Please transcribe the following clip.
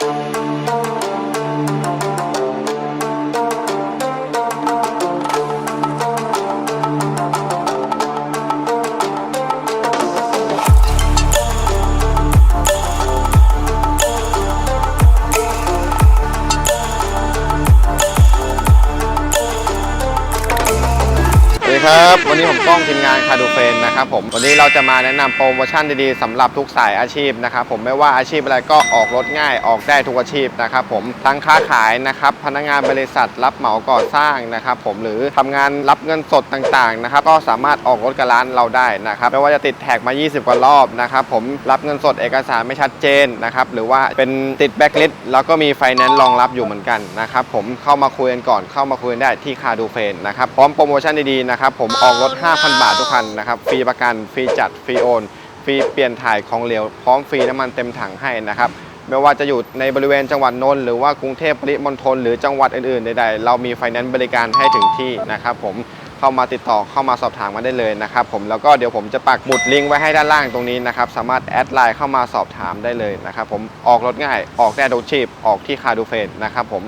สวั ดีครับ วันนี้ผมต้องทีมงานคาดูเฟนนะครับผม วันนี้เราจะมาแนะนำโปรโมชั่นดีๆสำหรับทุกสายอาชีพนะครับผมไม่ว่าอาชีพอะไรก็ออกรถง่ายออกได้ทุกอาชีพนะครับผมทั้งค้าขายนะครับพนักงานบริษัทรับเหมาก่อสร้างนะครับผมหรือทำงานรับเงินสดต่างๆนะครับก็สามารถออกรถกับร้านเราได้นะครับไม่ว่าจะติดแท็กมา 20 กว่ารอบนะครับผมรับเงินสดเอกสารไม่ชัดเจนนะครับหรือว่าเป็นติดแบ็คลิสต์แล้วก็มีไฟแนนซ์รองรับอยู่เหมือนกันนะครับผมเข้ามาคุยกันก่อนเข้ามาคุยกันได้ที่คาดูเฟนนะครับพร้อมโปรโมชั่นดีๆนะครับนะครับผมออกรถ 5,000 บาททุกคันนะครับฟรีประกันฟรีจัดฟรีโอนฟรีเปลี่ยนถ่ายของเหลวพร้อมฟรีน้ำมันเต็มถังให้นะครับไม่ว่าจะอยู่ในบริเวณจังหวัดนนท์หรือว่ากรุงเทพปริมณฑลหรือจังหวัดอื่นๆใดๆเรามีไฟแนนซ์บริการให้ถึงที่นะครับผมเข้ามาติดต่อเข้ามาสอบถามมาได้เลยนะครับผมแล้วก็เดี๋ยวผมจะปักหมุดลิงก์ไว้ให้ด้านล่างตรงนี้นะครับสามารถแอดไลน์เข้ามาสอบถามได้เลยนะครับผมออกรถง่ายออกได้ทุกชีพออกที่คาดูเฟนนะครับผม